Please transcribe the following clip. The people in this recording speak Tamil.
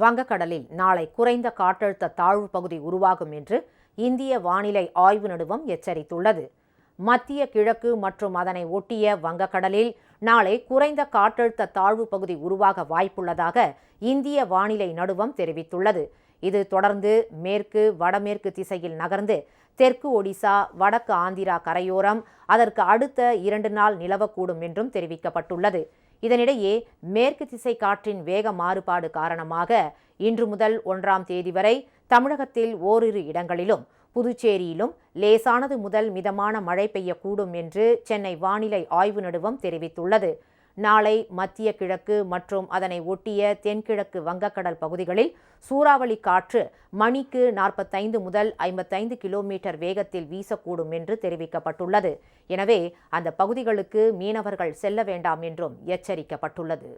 வங்கக்கடலில் நாளை குறைந்த காற்றழுத்த தாழ்வு பகுதி உருவாகும் என்று இந்திய வானிலை ஆய்வு நடுவம் எச்சரித்துள்ளது. மத்திய கிழக்கு மற்றும் அதனை ஒட்டிய வங்கக்கடலில் நாளை குறைந்த காற்றழுத்த தாழ்வு பகுதி உருவாக வாய்ப்புள்ளதாக இந்திய வானிலை நடுவம் தெரிவித்துள்ளது. இது தொடர்ந்து மேற்கு வடமேற்கு திசையில் நகர்ந்து தெற்கு ஒடிசா வடக்கு ஆந்திரா கரையோரம் அதற்கு அடுத்த இரண்டு நாள் நிலவக்கூடும் என்றும் தெரிவிக்கப்பட்டுள்ளது. இதனிடையே மேற்கு திசை காற்றின் வேக மாறுபாடு காரணமாக இன்று முதல் ஒன்றாம் தேதி வரை தமிழகத்தில் ஓரிரு இடங்களிலும் புதுச்சேரியிலும் லேசானது முதல் மிதமான மழை பெய்யக்கூடும் என்று சென்னை வானிலை ஆய்வு நடுவம் தெரிவித்துள்ளது. நாளை மத்திய கிழக்கு மற்றும் அதனை ஒட்டிய தென்கிழக்கு வங்கக்கடல் பகுதிகளில் சூறாவளி காற்று மணிக்கு நாற்பத்தைந்து முதல் ஐம்பத்தைந்து கிலோமீட்டர் வேகத்தில் வீசக்கூடும் என்று தெரிவிக்கப்பட்டுள்ளது. எனவே அந்த பகுதிகளுக்கு மீனவர்கள் செல்ல வேண்டாம் என்றும் எச்சரிக்கப்பட்டுள்ளது.